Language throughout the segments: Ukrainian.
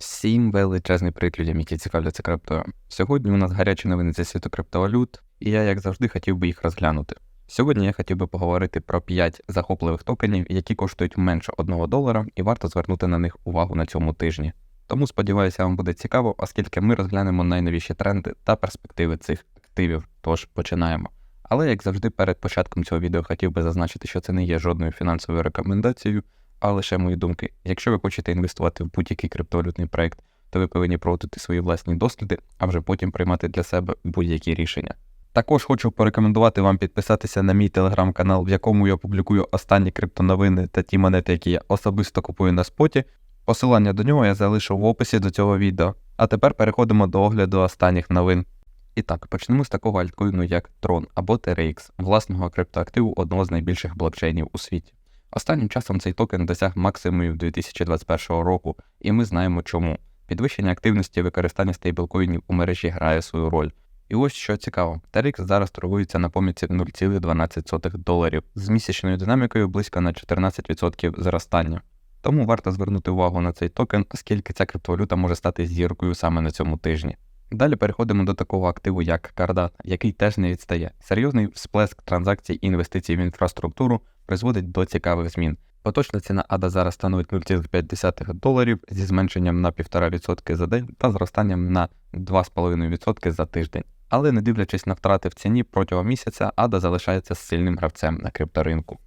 Всім величезний привіт людям, які цікавляться криптою. Сьогодні у нас гарячі новини зі світу криптовалют, і я, як завжди, хотів би їх розглянути. Сьогодні я хотів би поговорити про 5 захопливих токенів, які коштують менше 1 долара, і варто звернути на них увагу на цьому тижні. Тому сподіваюся, вам буде цікаво, оскільки ми розглянемо найновіші тренди та перспективи цих активів. Тож починаємо. Але як завжди, перед початком цього відео хотів би зазначити, що це не є жодною фінансовою рекомендацією, а лише мої думки. Якщо ви хочете інвестувати в будь-який криптовалютний проект, то ви повинні проводити свої власні досліди, а вже потім приймати для себе будь-які рішення. Також хочу порекомендувати вам підписатися на мій телеграм-канал, в якому я публікую останні криптоновини та ті монети, які я особисто купую на споті. Посилання до нього я залишу в описі до цього відео. А тепер переходимо до огляду останніх новин. І так, почнемо з такого альткоїну, як Tron або TRX, власного криптоактиву одного з найбільших блокчейнів у світі. Останнім часом цей токен досяг максимумів 2021 року, і ми знаємо чому. Підвищення активності використання стейблкоїнів у мережі грає свою роль. І ось що цікаво, TRX зараз торгується на помітці 0,12 доларів з місячною динамікою близько на 14% зростання. Тому варто звернути увагу на цей токен, оскільки ця криптовалюта може стати зіркою саме на цьому тижні. Далі переходимо до такого активу, як Cardano, який теж не відстає. Серйозний всплеск транзакцій і інвестицій в інфраструктуру призводить до цікавих змін. Поточна ціна ADA зараз становить 0,5 доларів зі зменшенням на 1,5% за день та зростанням на 2,5% за тиждень. Але не дивлячись на втрати в ціні протягом місяця, ADA залишається сильним гравцем на крипторинку.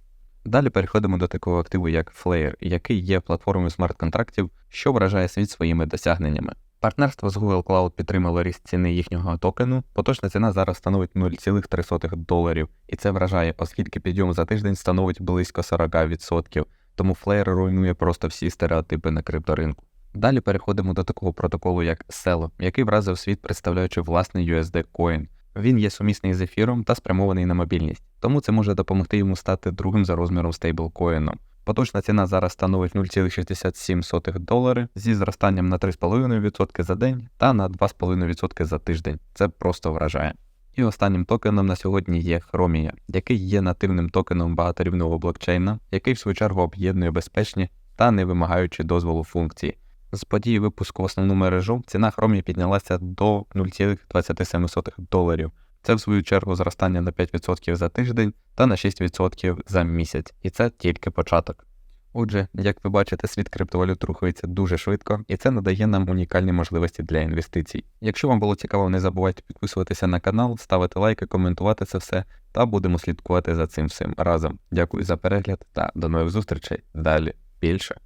Далі переходимо до такого активу, як Flare, який є платформою смарт-контрактів, що вражає світ своїми досягненнями. Партнерство з Google Cloud підтримало ріст ціни їхнього токену. Поточна ціна зараз становить 0,3 доларів, і це вражає, оскільки підйом за тиждень становить близько 40%. Тому Flare руйнує просто всі стереотипи на крипторинку. Далі переходимо до такого протоколу, як Celo, який вразив світ, представляючи власний USD Coin. Він є сумісний з ефіром та спрямований на мобільність, тому це може допомогти йому стати другим за розміром стейблкоїном. Поточна ціна зараз становить 0,67 долари зі зростанням на 3,5% за день та на 2,5% за тиждень. Це просто вражає. І останнім токеном на сьогодні є Chromia, який є нативним токеном багаторівного блокчейна, який в свою чергу об'єднує безпечні та не вимагаючи дозволу функції. З події випуску в основну мережу ціна Chromia піднялася до 0,27 доларів. Це в свою чергу зростання на 5% за тиждень та на 6% за місяць, і це тільки початок. Отже, як ви бачите, світ криптовалют рухається дуже швидко, і це надає нам унікальні можливості для інвестицій. Якщо вам було цікаво, не забувайте підписуватися на канал, ставити лайки, коментувати це все, та будемо слідкувати за цим всім разом. Дякую за перегляд та до нових зустрічей. Далі більше.